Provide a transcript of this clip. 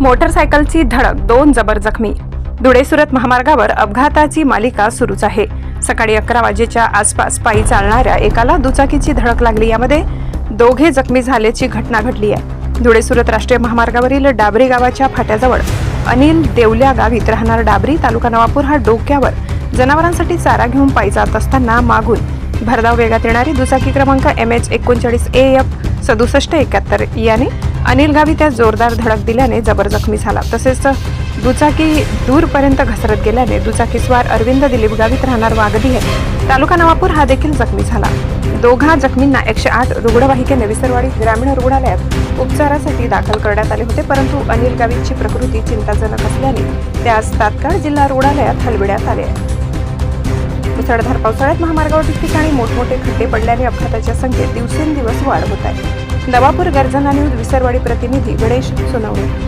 मोटरसायकलची धडक दोन जबर जखमी. धुळे सुरत महामार्गावर अपघाताची मालिका सुरूच आहे. सकाळी अकरा वाजेच्या आसपास पायी चालणाऱ्या एकाला दुचाकीची धडक लागली. यामध्ये दोघे जखमी झाल्याची घटना घडली आहे. धुळे सुरत राष्ट्रीय महामार्गावरील डाबरी गावाच्या फाट्याजवळ अनिल देवल्या गावीत राहणार डाबरी तालुका नवापूर हा डोक्यावर जनावरांसाठी चारा घेऊन पायी जात असताना मागून भरधाव वेगात येणारी दुचाकी क्रमांक एम एच एकोणचाळीस ए एफ सदुसष्ट एकाहत्तर याने अनिल गावी त्या जोरदार धडक दिल्याने जबर जखमी झाला. तसेच दुचाकी दूरपर्यंत घसरत गेल्याने दुचाकीस्वार अरविंद दिलीप गावीत राहणार वागदी आहे तालुका नवापूर हा देखील जखमी झाला. दोघा जखमींना एकशे आठ रुग्णवाहिकेने विसरवाडी ग्रामीण रुग्णालयात उपचारासाठी दाखल करण्यात आले होते परंतु अनिल गावीतची प्रकृती चिंताजनक असल्याने त्यास तात्काळ जिल्हा रुग्णालयात हलविण्यात आले. मुसळधार पावसाळ्यात महामार्गावर ठिकठिकाणी मोठमोठे खड्डे पडल्याने अपघाताच्या संख्येत दिवसेंदिवस वाढ होत आहे. नवापूर गर्जना न्यूज विसरवाडी प्रतिनिधी गणेश सोनवणे.